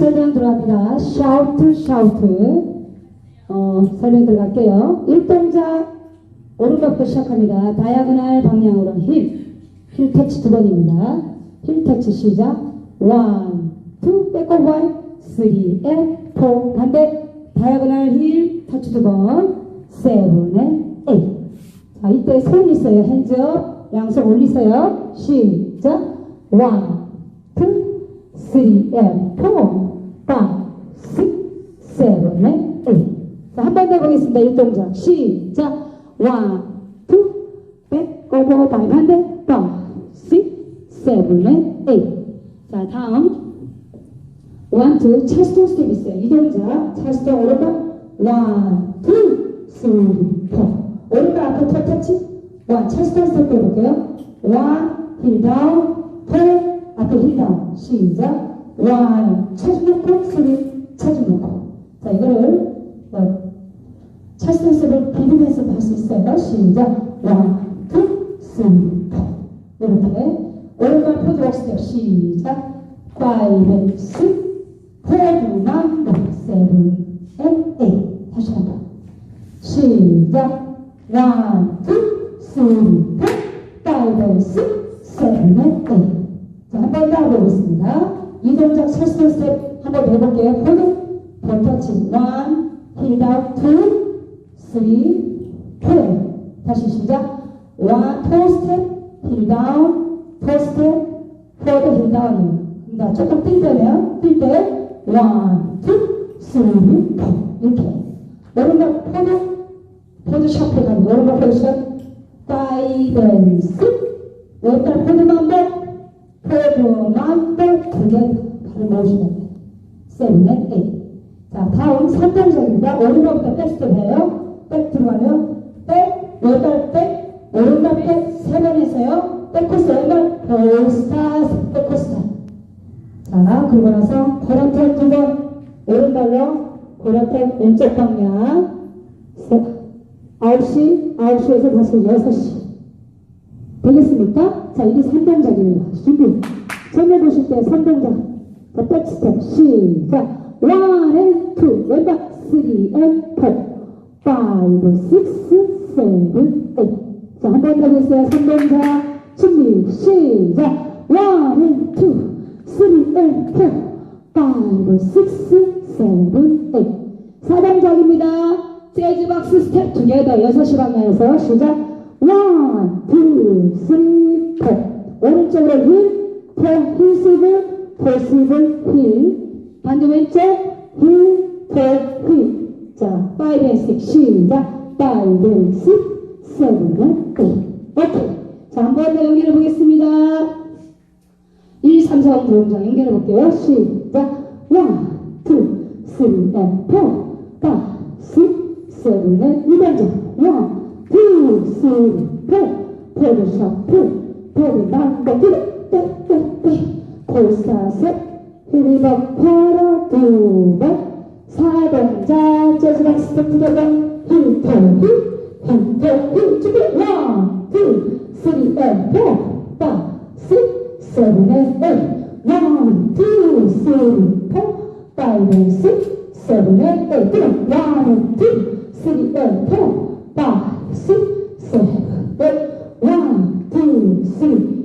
설명 들어갑니다. shout, shout. 어, 설명 들어갈게요. 1동작 오른쪽부터 시작합니다. 다이아고날 방향으로 힐. 힐 터치 두 번입니다. 힐 터치 시작. 1, 2, 백업 1, 3, and 4. 반대. 다이아고날 힐 터치 두 번. 7, and 8. 자, 이때 손 있어요. 핸즈업. 양손 올리세요. 시작. 1, 2, 3, and 4, 5, 6, 7, and 8. 자, 한 번 더 보겠습니다. 이 동작. 시작. 1, 2, 백, 오버, 바이, 반대, 5, 6, 7, and 8. 자, 다음. 1, 2, 찰스톤 스텝 있어요. 이 동작. 찰스톤 오른발. 1, 2, 3, 4. 오른발 앞에 털 터치. 1, 찰스톤 스텝 해볼게요. 1, 힐 다운, 4, 다운. 시작. 1, 차주 놓고, 3, 차주 놓고. 자, 이거를 어, 찰스톤 스텝을 비비면서도 할수 있어요. 시작. 1, 2, 3, 4. 이렇게. 오른발 포즈락 스텝. 시작. 5, 6, 7, 9, 7, and 8. 다시 한 번. 시작. 1, 2, 3, 4, 5, 6, 7, and 8. 자, 한 번 더 해보겠습니다. 이 동작 찰스톤 스텝 한번 더 해볼게요. 포드, 버터치. 1, 힐 다운, 2, 3, 4. 다시 시작. 1, 4 스텝, 힐 다운, 4 스텝, 4도 힐 다운입니다. 조금 뛸 때면, 뛸 때, 1, 2, 3, 4. 이렇게. 오른발 포드, 포드 샤프에 가는 오른발 포드 샵. 5, 6, 왼발 포드 반복. 포드 반복. 두개 바로 돼요. 7, 8. 자, 다음 3단적입니다. 오른발부터 백스텝 해요. 백 들어가면, 백, 왼발 백, 오른발 백, 세번 했어요. 백코스, 왼발, 볼스타, 백코스타. 자, 그리고 나서 고라텍 두 번, 오른발로 고라텍 왼쪽 방향. 세, 9시, 9시에서 다시 6시. 되겠습니까? 자, 이게 3동작입니다. 준비. 전에 보실 때 3동작. 자, 백스텝. 시작. 1 and 2. 왼발 3 and 4. 5, 6, 7, 8. 자, 한 번더 해주세요. 3동작. 준비. 시작. 1 and 2. 3 and 4. 5, 6, 7, 8. 4동작입니다. 재즈 박스 스텝 투게더 여섯 시 방향에서 시작. 1, 2, 3, 4. 오른쪽으로 힐, 포, 힐 스브, 포 스브, 힐. 반대 왼쪽, 힐, 포, 힐. 자, 5 and 6 시작. 5 and 6, 7 and 8. 오케이. 자, 한 번 더 연결해 보겠습니다. 1, 3, 4, 5 동작 연결해 볼게요. 시작. 1, 2, 3, and 4, 5, 6, 7, and 2단장. 1, 2, 3, 4. 포드 셔플, 포드 반복, 떼, 떼, 떼, 떼. 골사셋, 흐리벅 팔아 두 번. 사동자, 재즈락 스텝 투게더. 힐, 토, 힐, 한, 토, 힐. 준비. 1, 2, 3, and 4, 5, 6, 7, and 8. 1, 2, 3, 4, 5, and 6, 7, and 8. Come on. 1, 2, 3, and 4, 5, 6, five, six, seven, eight, one, two, three.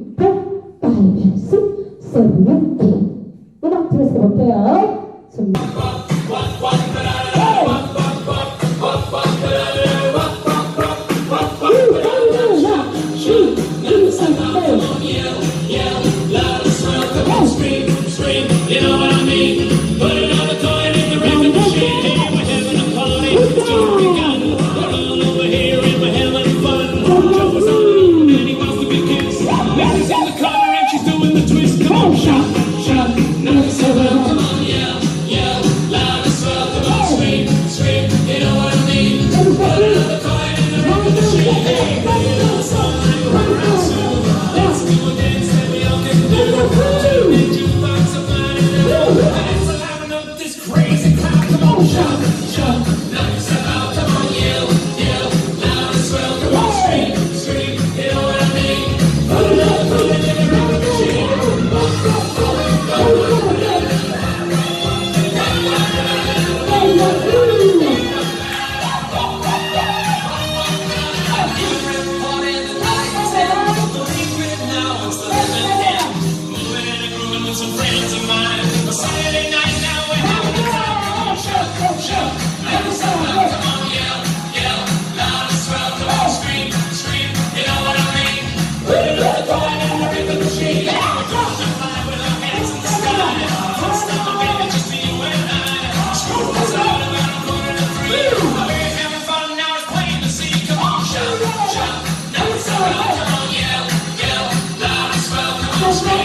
Cause